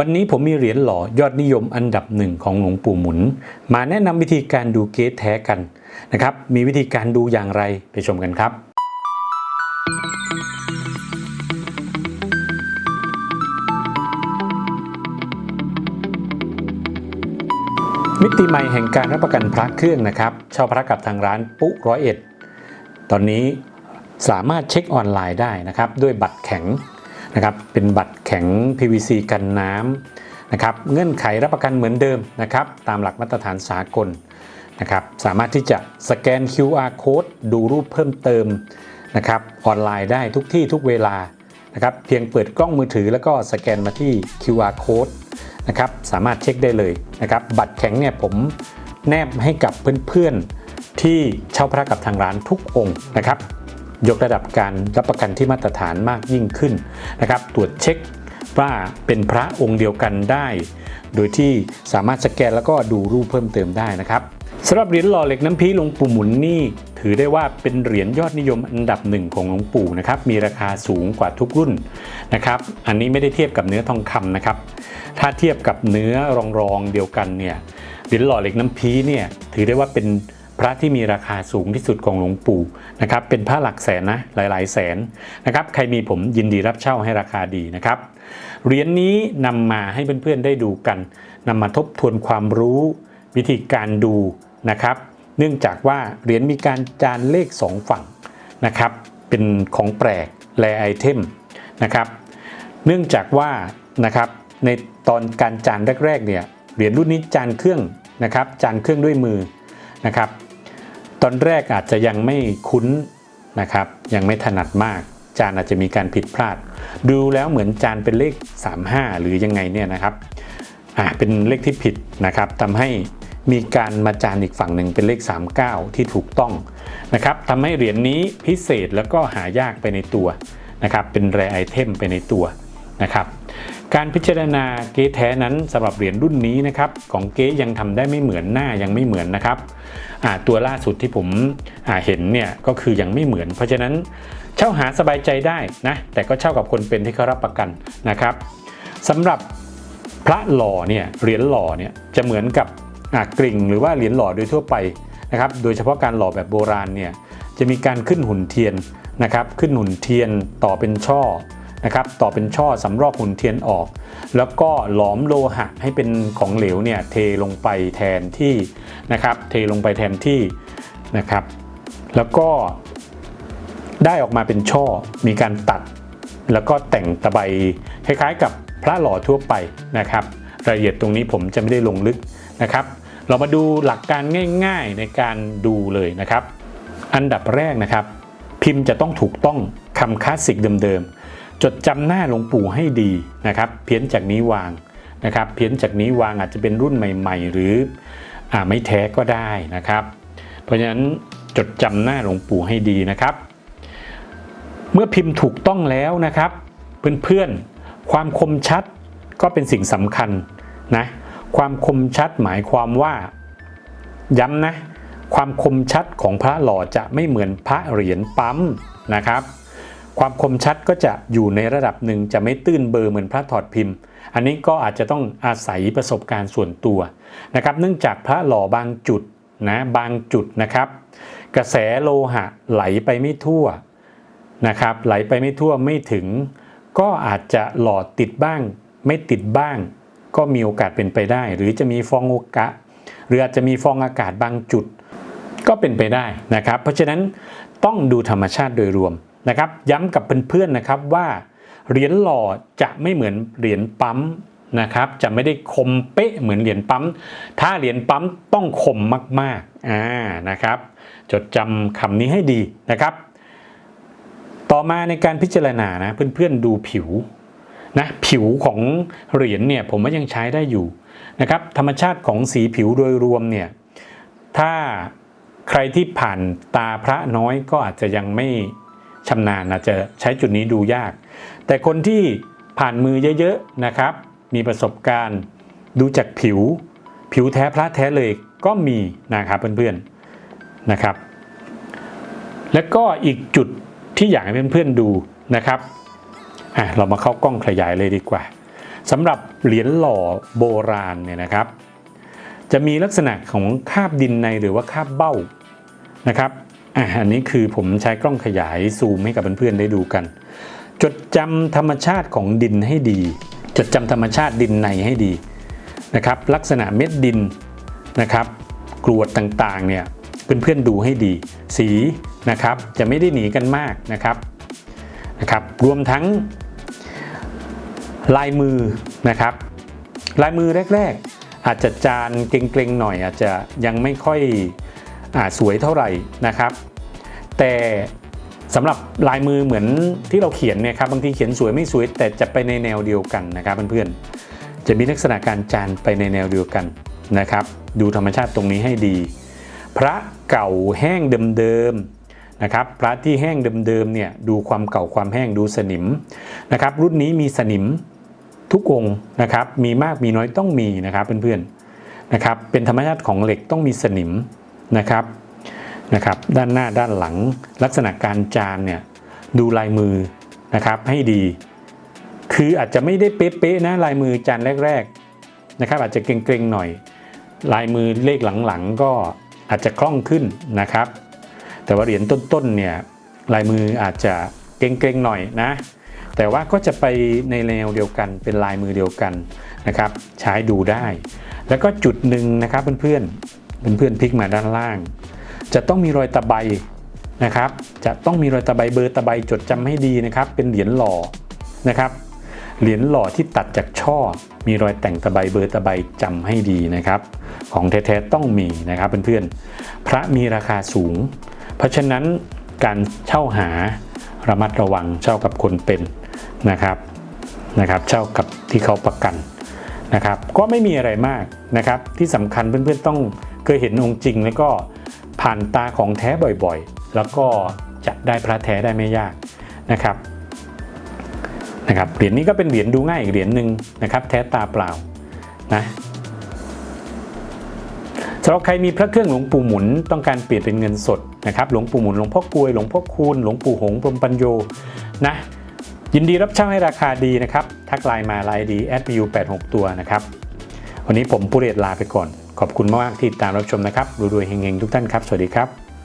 วันนี้ผมมีเหรียญหล่อยอดนิยมอันดับหนึ่งของหลวงปู่หมุน มาแนะนำวิธีการดูเกสแท้กันนะครับ มีวิธีการดูอย่างไรไปชมกันครับมิติใหม่แห่งการรับประกันพระเครื่องนะครับเช่าพระกับทางร้านปุ๊ร้อยเอ็ดตอนนี้สามารถเช็คออนไลน์ได้นะครับ ด้วยบัตรแข็ง นะครับเป็นบัตรแข็ง PVC กันน้ำนะครับเงื่อนไขรับประกันเหมือนเดิมนะครับตามหลักมาตรฐานสากลนะครับสามารถที่จะสแกน QR code ดูรูปเพิ่มเติมนะครับออนไลน์ได้ทุกที่ทุกเวลานะครับเพียงเปิดกล้องมือถือแล้วก็สแกนมาที่ QR code นะครับสามารถเช็คได้เลยนะครับบัตรแข็งเนี่ยผมแนบให้กับเพื่อนๆที่เช่าพระกับทางร้านทุกองค์นะครับ ยกระดับการรับประกันที่มาตรฐานมากยิ่งขึ้นนะครับ ตรวจเช็คว่าเป็นพระองค์เดียวกันได้ โดยที่สามารถสแกนแล้วก็ดูรูปเพิ่มเติมได้นะครับสำหรับเหรียญหล่อเหล็กน้ำพีหลวงปู่หมุนนี่ถือได้ว่าเป็นเหรียญยอดนิยมอันดับหนึ่งของหลวงปู่นะครับมีราคาสูงกว่าทุกรุ่นนะครับอันนี้ไม่ได้เทียบกับเนื้อทองคำนะครับถ้าเทียบกับเนื้อรองๆเดียวกันเนี่ยเหรียญหล่อเหล็กน้ำพีเนี่ยถือได้ว่าเป็น พระที่มีราคาสูงที่สุดของหลวงปู่นะครับเป็นพระหลักแสนนะหลาย ๆ แสนนะครับใครมีผมยินดีรับเช่าให้ราคาดีนะครับเหรียญนี้นำมาให้เพื่อนๆได้ดูกันนำมาทบทวนความรู้วิธีการดูนะครับ เนื่องจากว่าเหรียญมีการจานเลข 2 ฝั่งนะครับเป็นของแปลกแลไอเทมนะครับเนื่องจากว่านะครับในตอนการจานแรกๆเนี่ยเหรียญรุ่นนี้จานเครื่องนะครับจานเครื่องด้วยมือนะครับ อนแรกอาจจะยังไม่คุ้นนะครับ ยังไม่ถนัดมาก จานอาจจะมีการผิดพลาด ดูแล้วเหมือนจานเป็นเลข 35 หรือยังไงเนี่ยนะครับอ่าเป็นเลขที่ผิดนะครับทำให้มีการมาจานอีกฝั่งหนึ่งเป็นเลข 39 ที่ถูกต้องนะครับทำให้เหรียญนี้พิเศษแล้วก็หายากไปในตัวนะครับ เป็นแรไอเทมไปในตัวนะครับ การพิจารณาเก๊แท้นั้นสำหรับเหรียญรุ่นนี้นะครับของเก๊ยังทำได้ไม่เหมือนหน้ายังไม่เหมือนนะครับตัวล่าสุดที่ผมเห็นเนี่ยก็คือยังไม่เหมือน เพราะฉะนั้นเช่าหาสบายใจได้นะแต่ก็เช่ากับคนเป็นที่เขารับประกันนะครับสำหรับพระหล่อเนี่ยเหรียญหล่อเนี่ยจะเหมือนกับกริ่งหรือว่าเหรียญหล่อโดยทั่วไปนะครับโดยเฉพาะการหล่อแบบโบราณเนี่ยจะมีการขึ้นหุ่นเทียนนะครับขึ้นหุ่นเทียนต่อเป็นช่อ นะครับ ต่อเป็นช่อสำรอกหุ่นเทียนออก แล้วก็หลอมโลหะให้เป็นของเหลวเนี่ยเทลงไปแทนที่นะครับ เทลงไปแทนที่นะครับ แล้วก็ได้ออกมาเป็นช่อ มีการตัด แล้วก็แต่งตะไบคล้ายๆกับพระหล่อทั่วไปนะครับ รายละเอียดตรงนี้ผมจะไม่ได้ลงลึกนะครับ เรามาดูหลักการง่าย ๆในการดูเลยนะครับ อันดับแรกนะครับ พิมพ์จะต้องถูกต้องคำคลาสสิกเดิมๆ จดจำหน้าหลวงปู่ให้ดีนะครับ เพี้ยนจากนี้วางนะครับ เพี้ยนจากนี้วางอาจจะเป็นรุ่นใหม่ ๆ หรืออไม่แท้ก็ได้นะครับ เพราะฉะนั้นจดจำหน้าหลวงปู่ให้ดีนะครับ เมื่อพิมพ์ถูกต้องแล้วนะครับ เพื่อนๆความคมชัดก็เป็นสิ่งสำคัญนะความคมชัดหมายความว่าย้ำนะ ความคมชัดของพระหล่อจะไม่เหมือนพระเหรียญปั๊มนะครับ ความคมชัดก็จะอยู่ในระดับหนึ่งจะไม่ตื้นเบอร์เหมือนพระถอดพิมพ์ อันนี้ก็อาจจะต้องอาศัยประสบการณ์ส่วนตัวนะครับ เนื่องจากพระหล่อบางจุดนะบางจุดนะครับ กระแสโลหะไหลไปไม่ทั่วนะครับ ไหลไปไม่ทั่วไม่ถึง ก็อาจจะหล่อติดบ้าง ไม่ติดบ้าง ก็มีโอกาสเป็นไปได้ หรือจะมีฟองโอกาสหรืออาจจะมีฟองอากาศบางจุด ก็เป็นไปได้นะครับ เพราะฉะนั้นต้องดูธรรมชาติโดยรวม นะครับย้ำกับเพื่อนๆนะครับว่าเหรียญหล่อจะไม่เหมือนเหรียญปั๊มนะครับจะไม่ได้คมเป๊ะเหมือนเหรียญปั๊ม ถ้าเหรียญปั๊มต้องคมมากๆอ่านะครับ จดจำคำนี้ให้ดีนะครับ ต่อมาในการพิจารณานะเพื่อนๆดูผิวนะผิวของเหรียญเนี่ยผมว่ายังใช้ได้อยู่นะครับธรรมชาติของสีผิวโดยรวมเนี่ยถ้าใครที่ผ่านตาพระน้อยก็อาจจะยังไม่ ชำนาญอาจจะใช้จุดนี้ดูยาก แต่คนที่ผ่านมือเยอะๆนะครับ มีประสบการณ์ดูจากผิว ผิวแท้พระแท้เลยก็มีนะครับเพื่อนๆนะครับ แล้วก็อีกจุดที่อยากให้เพื่อนๆดูนะครับอะเรามาเข้ากล้องขยายเลยดีกว่าสำหรับเหรียญหล่อโบราณเนี่ยนะครับ จะมีลักษณะของคาบดินในหรือว่าคาบเบ้านะครับ อันนี้คือผมใช้กล้องขยายซูมให้กับเพื่อนๆได้ดูกัน จดจำธรรมชาติของดินให้ดี จดจำธรรมชาติดินในให้ดีนะครับลักษณะเม็ดดินนะครับกรวดต่างๆเนี่ยเพื่อนๆดูให้ดี สีนะครับจะไม่ได้หนีกันมากนะครับนะครับ รวมทั้งลายมือนะครับ ลายมือแรก ๆ อาจจะจานเกรงๆหน่อย อาจจะยังไม่ค่อย สวยเท่าไหร่นะครับ แต่สำหรับลายมือเหมือนที่เราเขียนเนี่ยครับบางทีเขียนสวยไม่สวย แต่จะไปในแนวเดียวกันนะครับเพื่อนๆจะมีลักษณะการจานไปในแนวเดียวกันนะครับ ดูธรรมชาติตรงนี้ให้ดี พระเก่าแห้งเดิมๆนะครับพระที่แห้งเดิมๆเนี่ยดูความเก่าความแห้งดูสนิมนะครับ รุ่นนี้มีสนิมทุกองนะครับมีมากมีน้อยต้องมีนะครับเพื่อนๆนะครับเป็นธรรมชาติของเหล็กต้องมีสนิม นะครับนะครับด้านหน้าด้านหลังลักษณะการจานเนี่ยดูลายมือนะครับให้ดี คืออาจจะไม่ได้เป๊ะๆนะลายมือจานแรกๆนะครับอาจจะเกรงๆหน่อย ลายมือเลขหลังๆก็อาจจะคล่องขึ้นนะครับ แต่ว่าเหรียญต้นๆเนี่ยลายมืออาจจะเกรงๆหน่อยนะแต่ว่าก็จะไปในแนวเดียวกันเป็นลายมือเดียวกันนะครับ ใช้ดูได้ แล้วก็จุดหนึ่งนะครับเพื่อนๆ เพื่อนๆพลิกมาด้านล่าง จะต้องมีรอยตะไบนะครับ จะต้องมีรอยตะไบเบอร์ตะไบจดจำให้ดีนะครับ เป็นเหรียญหล่อนะครับ เหรียญหล่อที่ตัดจากช่อ มีรอยแต่งตะไบเบอร์ตะไบจำให้ดีนะครับ ของแท้ๆต้องมีนะครับเพื่อนๆ พระมีราคาสูง เพราะฉะนั้นการเช่าหาระมัดระวังเช่ากับคนเป็นนะครับนะครับ เช่ากับที่เขาประกันนะครับ ก็ไม่มีอะไรมากนะครับ ที่สำคัญเพื่อนๆต้อง เคยเห็นองค์จริงแล้วก็ผ่านตาของแท้บ่อยๆ แล้วก็จับได้พระแท้ได้ไม่ยากนะครับนะครับเหรียญนี้ก็เป็นเหรียญดูง่ายอีกเหรียญหนึ่งนะครับ แท้ตาเปล่านะสำหรับใครมีพระเครื่องหลวงปู่หมุนต้องการเปลี่ยนเป็นเงินสดนะครับหลวงปู่หมุนหลวงพ่อกลวยหลวงพ่อคูณหลวงปู่หงส์พรมปัญโยนะยินดีรับเช่าให้ราคาดีนะครับ ทักไลน์มาไลน์ดีแอดมิว86ตัวนะครับ วันนี้ผมผู้เรียนลาไปก่อน ขอบคุณมากที่ติดตามรับชมนะครับรวยๆเฮงๆทุกท่านครับ สวัสดีครับ